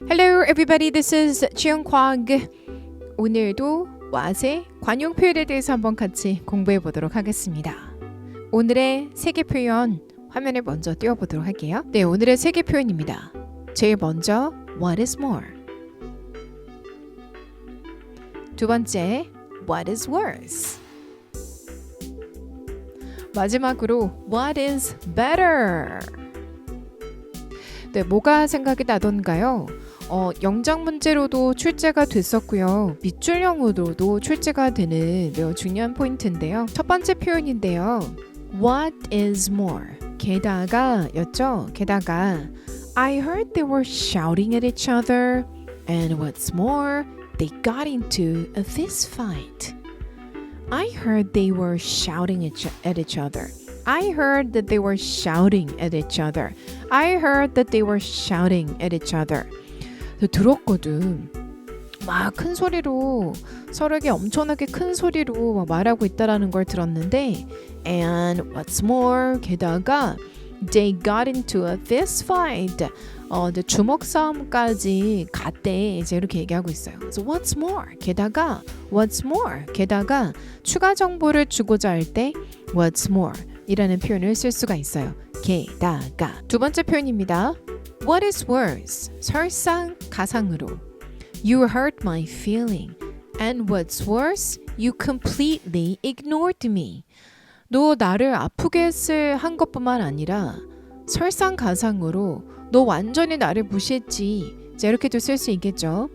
Hello everybody, this is 지영광. 오늘도 왓의 관용 표현에 대해서 한번 같이 공부해 보도록 하겠습니다. 오늘의 세계 표현 화면에 먼저 띄워 보도록 할게요. 네, 오늘의 세계 표현입니다. 제일 먼저 What is more? 두 번째 What is worse? 마지막으로 What is better? 네, 뭐가 생각이 나던가요? 어, 영장 문제로도 출제가 됐었고요. 밑줄형으로도 출제가 되는 매우 중요한 포인트인데요. 첫 번째 표현인데요. What is more? 게다가였죠. 게다가 I heard they were shouting at each other and what's more, they got into a fist fight. I heard they were shouting at each other. I heard that they were shouting at each other. I heard that they were shouting at each other. 저 들었거든. 막 큰 소리로 서로에게 엄청나게 큰 소리로 막 말하고 있다라는 걸 들었는데 and what's more 게다가 they got into a fist fight. 어, 이제 주먹 싸움까지 갔대. 이제 이렇게 얘기하고 있어요. 그래서 what's more 게다가 what's more 게다가 추가 정보를 주고자 할 때 what's more 이라는 표현을 쓸 수가 있어요. 게다가 두 번째 표현입니다. What is worse? 설상 가상으로 You hurt my feeling and what's worse? You completely ignored me. 너 나를 아프게 했을 한 것뿐만 아니라 설상 가상으로 너 완전히 나를 무시했지. 자, 이렇게도 쓸 수 있겠죠.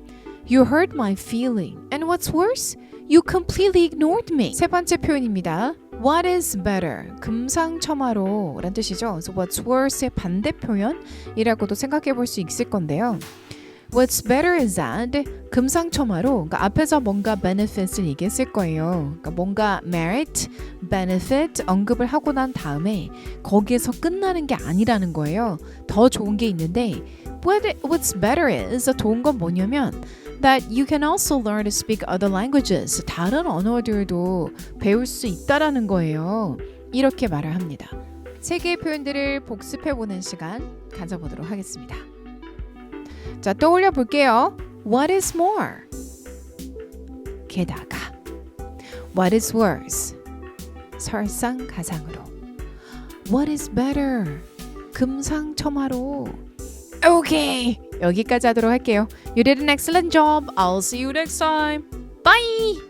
You hurt my feeling and what's worse? You completely ignored me. 세 번째 표현입니다. What is better? 금상첨화로 란 뜻이죠. 그래서 what's worse의 반대 표현이라고도 생각해 볼 수 있을 건데요. What's better is that 금상첨화로 그러니까 앞에서 뭔가 benefits을 얘기했을 거예요. 그러니까 뭔가 merit, benefit 언급을 하고 난 다음에 거기에서 끝나는 게 아니라는 거예요. 더 좋은 게 있는데 what, what's better is 좋은 건 뭐냐면 that you can also learn to speak other languages. 다른 언어들도 배울 수 있다라는 거예요. 이렇게 말을 합니다. 세 개의 표현들을 복습해 보는 시간 가져보도록 하겠습니다. 자, 떠올려 볼게요. What is more? 게다가 What is worse? 설상가상으로 What is better? 금상첨화로 오케이 여기까지 하도록 할게요. You did an excellent job. I'll see you next time. Bye.